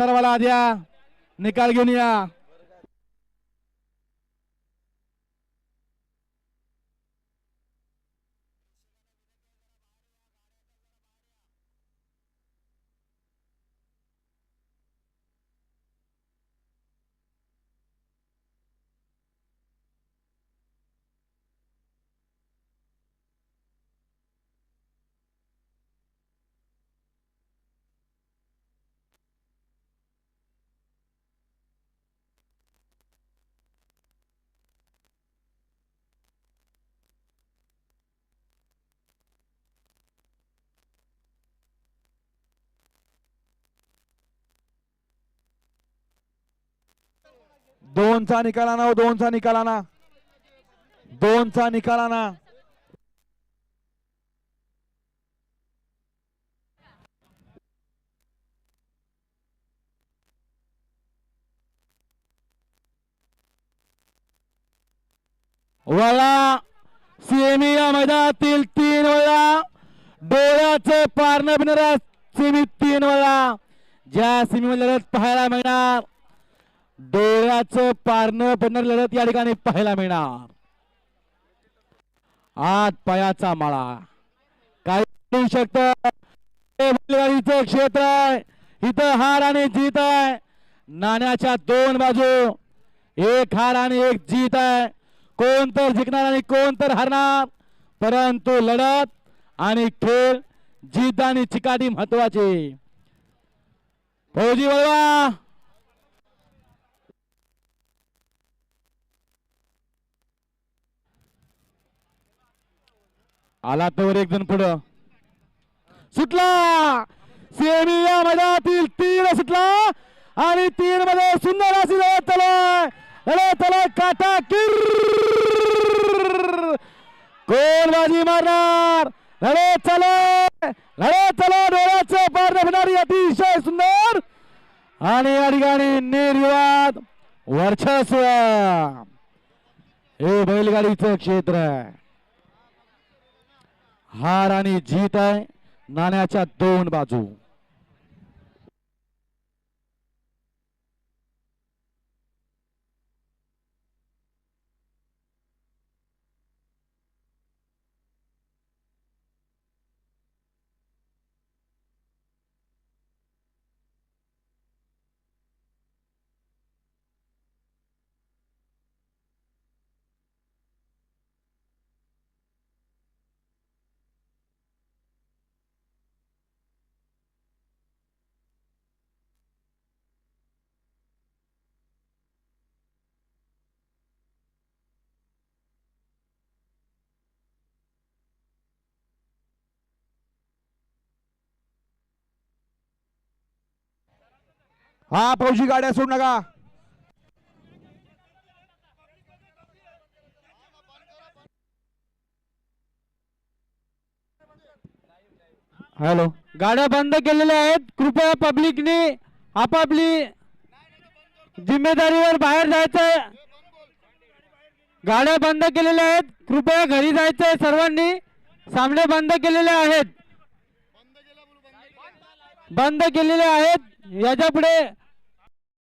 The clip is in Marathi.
सर्वाला द्या निकाल घेऊन या. दोनचा निकाल आणा दोनचा निकाल आणा. दोनचा निकाल आणा. वळा. सेमी या मैदानातील तीन वळा. डोळ्याचं पारणं बिनरा सेमी तीन वळा. ज्या सेमी पाहायला मिळणार डोळ्याचं पारणं पिणार लढत या ठिकाणी पाहायला मिळणार. आत पायाचा माळा. काय शकत बैलगाडीचं क्षेत्र आहे. इथं हार आणि जीत आहे. नाण्याच्या दोन बाजू. एक हार आणि एक जीत आहे. कोण तर जिंकणार आणि कोण तर हरणार? परंतु लढत आणि खेळ जीत आणि चिकाटी महत्वाची फौजी वळवा. आला तर एक जण पुढं. सुटला. सेमी या मैदानातील तीन सुटला. आणि तीन मध्ये सुंदर अशी लढत चालू लढत चालू काटा किर कोण बाजी मारणार? लढत चालू लढत चालू डोळ्याचं पार फिरणारी अतिशय सुंदर. आणि या ठिकाणी निर्विवाद वर्चस्व. हे बैलगाडीचं क्षेत्र आहे. हार आणि जीत आहे नाण्याच्या दोन बाजू. हा फौजी गाड्या सोड नका. हॅलो. गाड्या बंद केलेल्या आहेत. कृपया पब्लिकने आपापली जिम्मेदारीवर बाहेर जायचंय. गाड्या बंद केलेल्या आहेत. कृपया घरी जायचंय सर्वांनी. सामने बंद केलेले आहेत. बंद केलेले आहेत. याच्यापुढे